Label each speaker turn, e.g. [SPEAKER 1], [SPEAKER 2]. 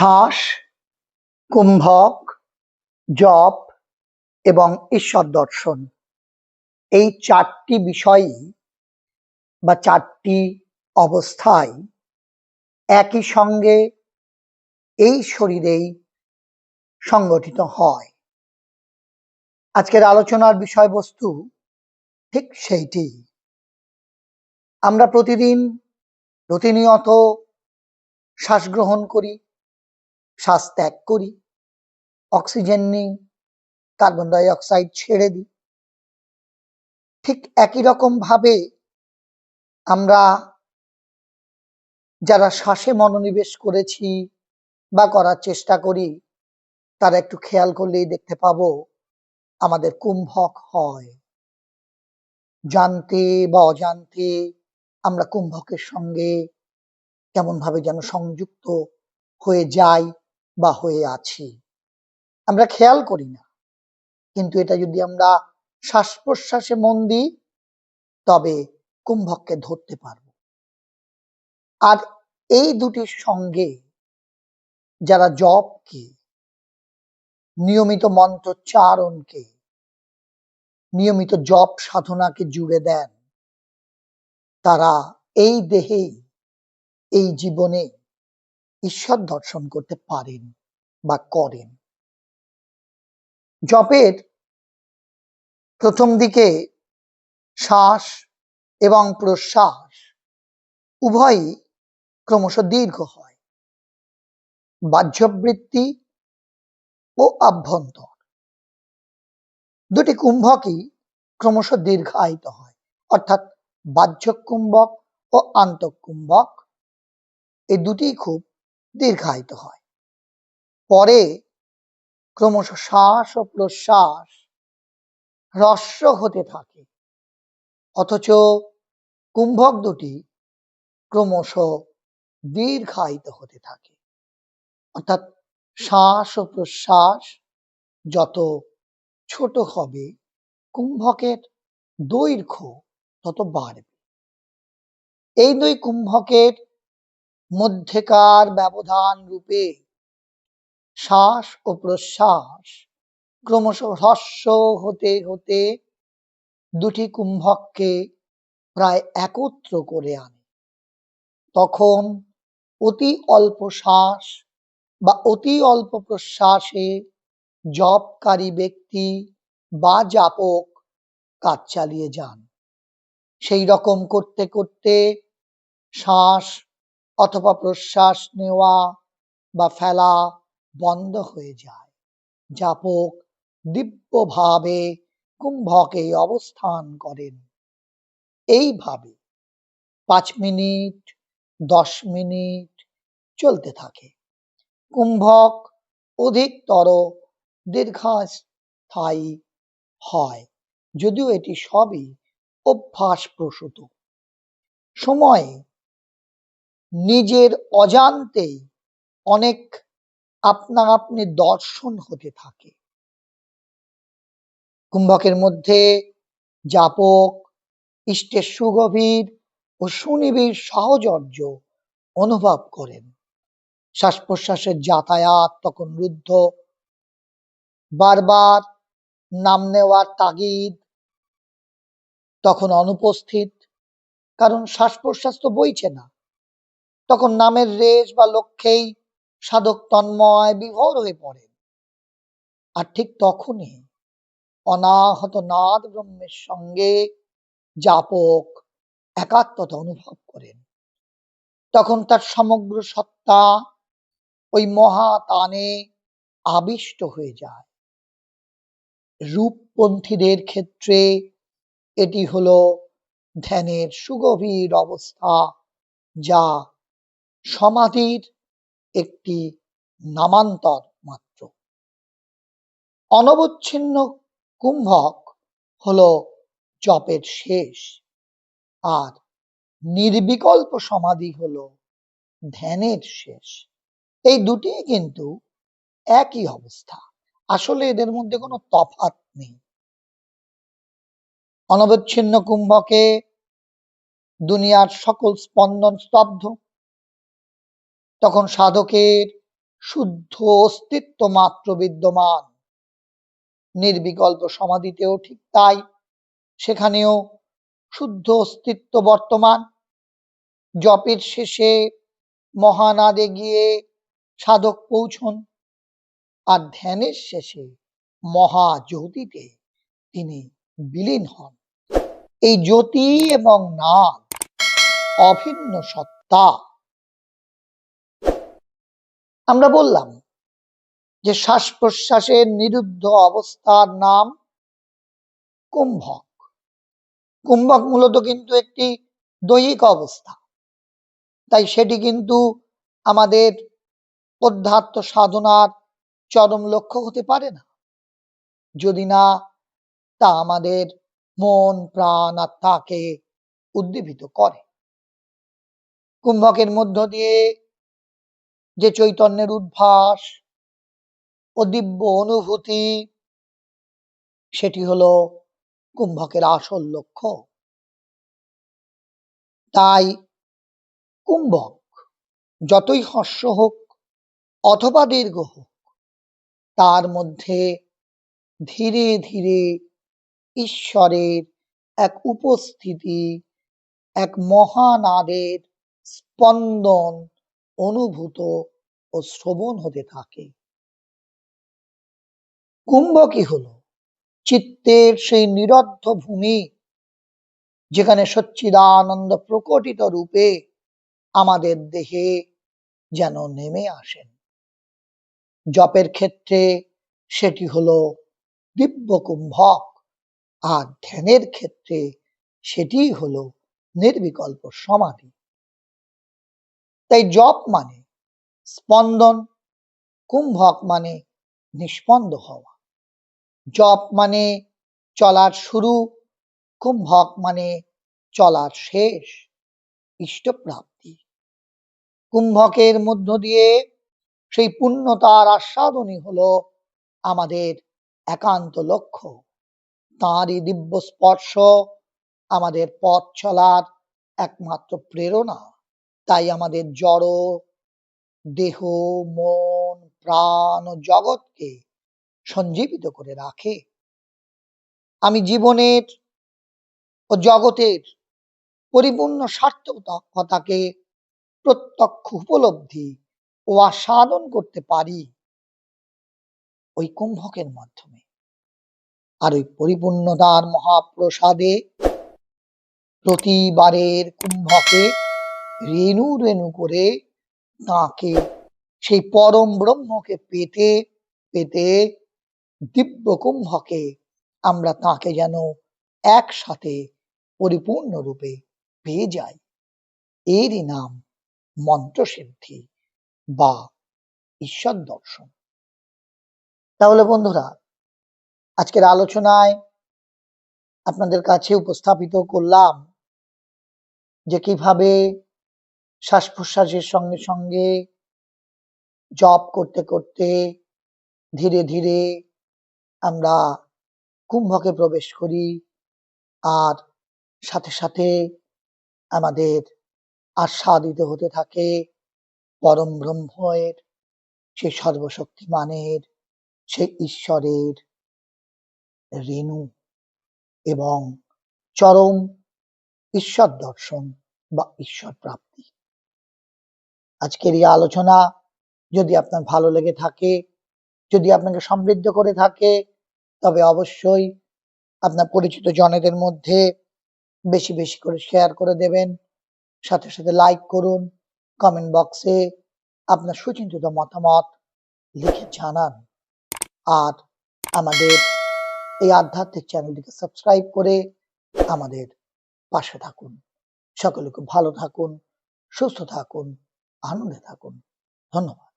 [SPEAKER 1] শ্বাস কুম্ভক, জপ এবং ঈশ্বর দর্শন। এই চারটি বিষয়ই বা চারটি অবস্থায় একই সঙ্গে এই শরীরেই সংগঠিত হয়। আজকের আলোচনার বিষয়বস্তু ঠিক সেইটি। আমরা প্রতিদিন প্রতিনিয়ত শ্বাস গ্রহণ করি শ্বাস ত্যাগ করি, অক্সিজেন নিই, কার্বন ডাই অক্সাইড ছেড়ে দিই। ঠিক একই রকম ভাবে আমরা যারা শ্বাসে মনোনিবেশ করেছি বা করার চেষ্টা করি, তারা একটু খেয়াল করলেই দেখতে পাবো আমাদের কুম্ভক হয়। জানতে বা অজান্তে আমরা কুম্ভকের সঙ্গে কেমন ভাবে যেন সংযুক্ত হয়ে যাই বা হয়ে আছি। আমরা খেয়াল করি না। কিন্তু এটা যদি আমরা শ্বাস প্রশ্বাসে মন দিই, তবে কুম্ভককে ধরতে পারব। আর এই দুটির সঙ্গে যারা জপকে, নিয়মিত মন্ত্রোচ্চারণকে, নিয়মিত জপ সাধনাকে জুড়ে দেন, তারা এই দেহেই এই জীবনে ঈশ্বর দর্শন করতে পারেন বা করেন। জপের প্রথম দিকে শ্বাস এবং প্রশ্বাস উভয়ই ক্রমশ দীর্ঘ হয়। বাহ্যবৃত্তি ও আভ্যন্তর দুটি কুম্ভকই ক্রমশ দীর্ঘায়িত হয়, অর্থাৎ বাহ্য কুম্ভক ও আন্তঃকুম্ভক। এই দুটি খুব দীর্ঘায়িত হয়। পরে ক্রমশ শ্বাস ও প্রশ্বাস হ্রস্ব হতে থাকে। অথচ কুম্ভক দুটি ক্রমশ দীর্ঘায়িত হতে থাকে। অর্থাৎ শ্বাস ও প্রশ্বাস যত ছোট হবে, কুম্ভকের দৈর্ঘ্য তত বাড়বে। এই দুই কুম্ভকের মধ্যেকার ব্যবধান রূপে। শ্বাস ও প্রশ্বাস ক্রমশ হ্রস্ব হতে হতে দুটি কুম্ভককে প্রায় একত্র করে আনে। তখন অতি অল্প শ্বাস বা অতি অল্প প্রশ্বাসে জপকারী ব্যক্তি বা জাপক কাজ চালিয়ে যান। সেই রকম করতে করতে শ্বাস অথবা প্রশ্বাস নেওয়া বা ফেলা বন্ধ হয়ে যায়। জাপক দিব্যভাবে কুম্ভকে অবস্থান করেন। এইভাবে পাঁচ মিনিট, দশ মিনিট চলতে থাকে। কুম্ভক অধিকতর দীর্ঘস্থায়ী হয়, যদিও এটি সবই অভ্যাস প্রসূত সময়ে নিজের অজান্তেই অনেক আপনা আপনি দর্শন হতে থাকে। কুম্ভকের মধ্যে জাপক ইষ্টের সুগভীর ও সুনিবিড় সহচর্য অনুভব করেন। শ্বাস প্রশ্বাসের যাতায়াত তখন রুদ্ধ। বারবার নাম নেওয়ার তাগিদ তখন অনুপস্থিত, কারণ শ্বাস প্রশ্বাস তো বইছে না। তখন নামের রেশ বা লক্ষ্যেই সাধক তন্ময় বিভোর হয়ে পড়েন আর ঠিক তখনই অনাহত নাদ ব্রহ্মের সঙ্গে জাপক একাত্মতা অনুভব করেন। তখন তার সমগ্র সত্তা ওই মহাতানে আবিষ্ট হয়ে যায়। রূপপন্থীদের ক্ষেত্রে এটি হলো ধ্যানের সুগভীর অবস্থা যা সমাধির একটি নামান্তর মাত্র। অনবচ্ছিন্ন কুম্ভক হল জপের শেষ, আর নির্বিকল্প সমাধি হল ধ্যানের শেষ। এই দুটি কিন্তু একই অবস্থা। আসলে এদের মধ্যে কোনো তফাৎ নেই। অনবচ্ছিন্ন কুম্ভকে দুনিয়ার সকল স্পন্দন স্তব্ধ তখন সাধকের শুদ্ধ অস্তিত্ব মাত্র বিদ্যমান। নির্বিকল্প সমাধিতেও ঠিক তাই, সেখানেও শুদ্ধ অস্তিত্ব বর্তমান। জপের শেষে মহানাদে গিয়ে সাধক পৌঁছন আর ধ্যানের শেষে মহাজ্যোতিতে তিনি বিলীন হন। এই জ্যোতি এবং নাদ অভিন্ন সত্তা আমরা বললাম যে শ্বাস প্রশ্বাসের নিরুদ্ধ অবস্থার নাম কুম্ভক। কুম্ভক মূলত কিন্তু একটি দৈহিক অবস্থা। তাই সেটি কিন্তু আমাদের অধ্যাত্ম সাধনার চরম লক্ষ্য হতে পারে না। যদি না, তা আমাদের মন, প্রাণ, আত্মাকে উদ্দীপিত করে। কুম্ভকের মধ্য দিয়ে যে চৈতন্যের উদ্ভাস ও দিব্য অনুভূতি, সেটি হলো কুম্ভকের আসল লক্ষ্য। তাই কুম্ভক যতই হর্ষ হোক অথবা দীর্ঘ হোক, তার মধ্যে ধীরে ধীরে ঈশ্বরের এক উপস্থিতি, এক মহানাদের স্পন্দন অনুভূত ও শ্রবণ হতে থাকে। কুম্ভ কি হলো চিত্তের সেই নিরদ্ধ ভূমি যেখানে সচ্চিদানন্দ প্রকটিত রূপে আমাদের দেহে যেন নেমে আসেন। জপের ক্ষেত্রে সেটি হলো দিব্য কুম্ভক আর ধ্যানের ক্ষেত্রে সেটি হলো নির্বিকল্প সমাধি। তাই জপ মানে স্পন্দন, কুম্ভক মানে নিষ্পন্দ হওয়া। জপ মানে চলার শুরু, কুম্ভক মানে চলার শেষ, ইষ্টপ্রাপ্তি। কুম্ভকের মধ্য দিয়ে সেই পূর্ণতার আস্বাদনই হল আমাদের একান্ত লক্ষ্য। তাঁরই দিব্য স্পর্শ আমাদের পথ চলার একমাত্র প্রেরণা। তাই আমাদের জড় দেহ, মন, প্রাণ ও জগৎকে সঞ্জীবিত করে রাখে। আমি জীবনের ও জগতের পরিপূর্ণ সার্থকতাকে প্রত্যক্ষ উপলব্ধি ও আস্বাদন করতে পারি ওই কুম্ভকের মাধ্যমে। আর ওই পরিপূর্ণতার মহাপ্রসাদে প্রতিবারের কুম্ভকে রেণু রেণু করে তাকে, সেই পরম ব্রহ্মকে পেতে পেতে দিব্য কুম্ভকে আমরা তাকে যেন একসাথে পরিপূর্ণ রূপে পেয়ে যাই। এরই নাম মন্ত্রসিদ্ধি বা ঈশ্বর দর্শন। তাহলে বন্ধুরা, আজকের আলোচনায় আপনাদের কাছে উপস্থাপিত করলাম যে কীভাবে শ্বাস প্রশ্বাসের সঙ্গে সঙ্গে জপ করতে করতে ধীরে ধীরে আমরা কুম্ভকে প্রবেশ করি আর সাথে সাথে আমাদের আস্বাদিত হতে থাকে পরম ব্রহ্মের সেই সর্বশক্তিমানের সেই ঈশ্বরের রেণু এবং চরম ঈশ্বর দর্শন বা ঈশ্বর প্রাপ্তি আজকের এই আলোচনা যদি আপনার ভালো লেগে থাকে, যদি আপনাকে সমৃদ্ধ করে থাকে, তবে অবশ্যই আপনার পরিচিত জনেদের মধ্যে বেশি বেশি করে শেয়ার করে দেবেন। সাথে সাথে লাইক করুন কমেন্ট বক্সে আপনার সুচিন্তিত মতামত লিখে জানান। আর আমাদের এই আধ্যাত্মিক চ্যানেলটিকে সাবস্ক্রাইব করে আমাদের পাশে থাকুন। সকলে খুব ভালো থাকুন, সুস্থ থাকুন। আনন্দে থাকুন। ধন্যবাদ।